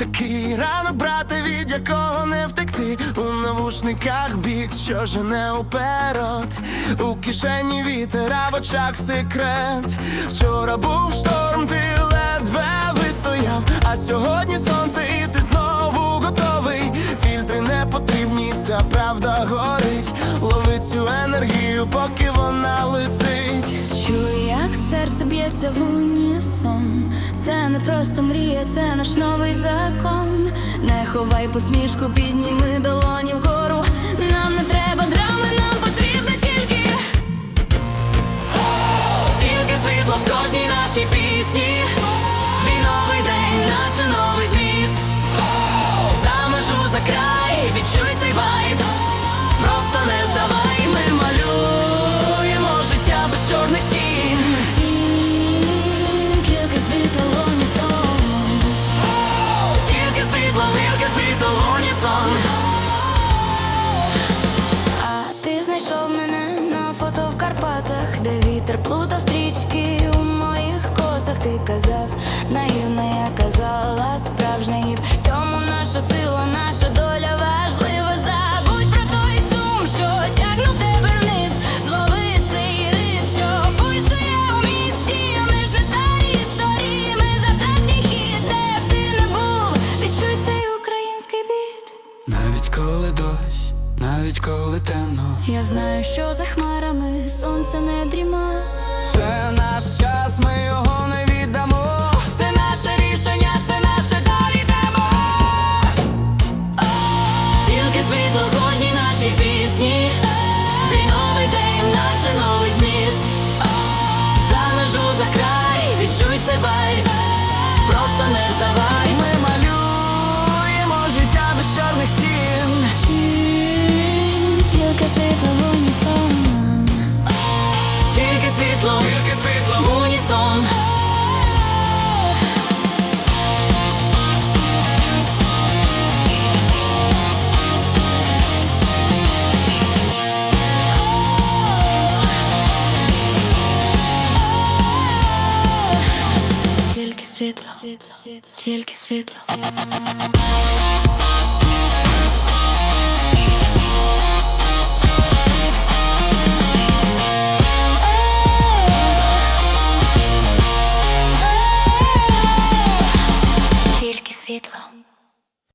Такий ранок, брате, від якого не втекти. У навушниках біт, що жене уперед У кишені вітер, а в очах секрет. Вчора був шторм, ти ледве вистояв. А сьогодні сонце і ти знову готовий. Фільтри не потрібні, ця правда горить. Лови цю енергію, поки вона летить. Чую, як серце б'ється в унісон. Це не просто мрія, це наш новий закон. Ховай посмішку, підніми долоні вгору. Нам не треба драми, нам потрібно тільки. Тільки світло в кожній нашій пісні. Твій новий день, наче новий зміст. За межу за край, відчуй цей вайб. Просто не здавай, ми малюємо життя без чорних стін. Світло унісон. А ти знайшов мене на фото в Карпатах, де вітер плутав стрічки у моїх косах. Ти казав, наївна я казала, справжня гіп. Я знаю, що за хмарами сонце не дріма. Це наш час, ми його не Тільки світло, тільки світло в унісон. Тільки світло, тільки світло.